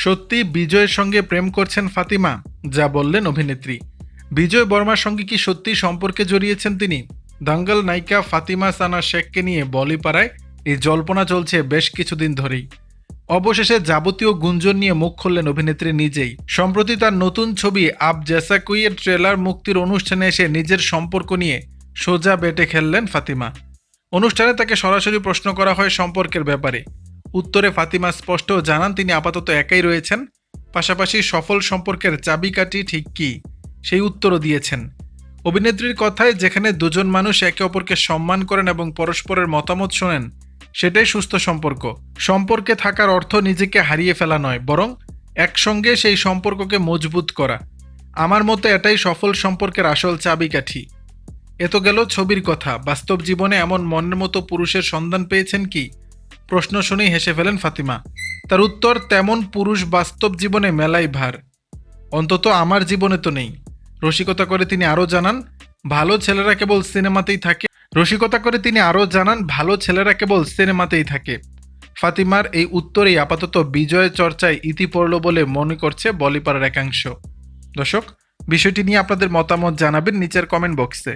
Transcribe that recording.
সত্যি বিজয়ের সঙ্গে প্রেম করছেন ফাতিমা, যা বললেন অভিনেত্রী। বিজয় বর্মার সঙ্গে কি সত্যি সম্পর্কে জড়িয়েছেন তিনি? দাঙ্গল নায়িকা ফাতিমা সানা শেখকে নিয়ে বলিপাড়ায় এই জল্পনা চলছে বেশ কিছুদিন ধরেই। অবশেষে যাবতীয় গুঞ্জন নিয়ে মুখ খুললেন অভিনেত্রী নিজেই। সম্প্রতি তার নতুন ছবি আপ জেসাকুইয়ের ট্রেলার মুক্তির অনুষ্ঠানে এসে নিজের সম্পর্ক নিয়ে সোজা বেটে খেললেন ফাতিমা। অনুষ্ঠানে তাকে সরাসরি প্রশ্ন করা হয় সম্পর্কের ব্যাপারে। উত্তরে ফাতিমা স্পষ্ট জানান তিনি আপাতত একাই রয়েছেন। পাশাপাশি সফল সম্পর্কের চাবিকাঠি ঠিক কী, সেই উত্তরও দিয়েছেন। অভিনেত্রীর কথায় যেখানে দুজন মানুষ একে অপরকে সম্মান করেন এবং পরস্পরের মতামত শোনেন, সেটাই সুস্থ সম্পর্ক। সম্পর্কে থাকার অর্থ নিজেকে হারিয়ে ফেলা নয়, বরং একসঙ্গে সেই সম্পর্ককে মজবুত করা। আমার মতে এটাই সফল সম্পর্কের আসল চাবিকাঠি। এ তো গেল ছবির কথা। বাস্তব জীবনে এমন মনের মতো পুরুষের সন্ধান পেয়েছেন কি? প্রশ্ন শুনেই হেসে ফেলেন ফাতিমা। তার উত্তর, তেমন পুরুষ বাস্তব জীবনে মেলাই ভার। অন্তত আমার জীবনে তো নেই। রসিকতা করে তিনি আরও জানান, ভালো ছেলেরা কেবল সিনেমাতেই থাকে। রসিকতা করে তিনি আরও জানান, ভালো ছেলেরা কেবল সিনেমাতেই থাকে। ফাতিমার এই উত্তরেই আপাতত বিজয় চর্চায় ইতি পড়ল বলে মনে করছে বলিপাড়ার একাংশ। দর্শক, বিষয়টি নিয়ে আপনাদের মতামত জানাবেন নিচের কমেন্ট বক্সে